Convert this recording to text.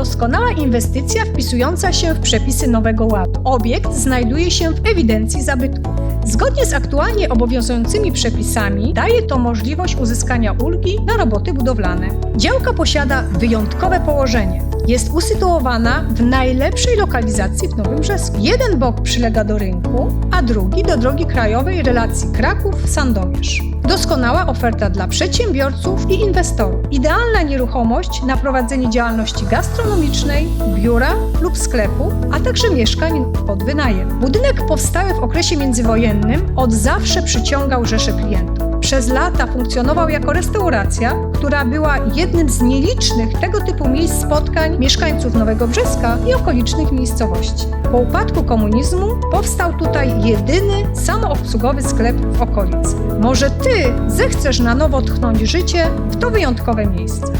Doskonała inwestycja wpisująca się w przepisy Nowego Ładu. Obiekt znajduje się w ewidencji zabytków. Zgodnie z aktualnie obowiązującymi przepisami daje to możliwość uzyskania ulgi na roboty budowlane. Działka posiada wyjątkowe położenie. Jest usytuowana w najlepszej lokalizacji w Nowym Brzesku. Jeden bok przylega do rynku, a drugi do drogi krajowej relacji Kraków-Sandomierz. Doskonała oferta dla przedsiębiorców i inwestorów. Idealna nieruchomość na prowadzenie działalności gastronomicznej, biura lub sklepu, a także mieszkań pod wynajem. Budynek powstały w okresie międzywojennym od zawsze przyciągał rzesze klientów. Przez lata funkcjonował jako restauracja, która była jednym z nielicznych tego typu miejsc spotkań mieszkańców Nowego Brzeska i okolicznych miejscowości. Po upadku komunizmu powstał tutaj jedyny samoobsługowy sklep w okolicy. Może ty zechcesz na nowo tchnąć życie w to wyjątkowe miejsce.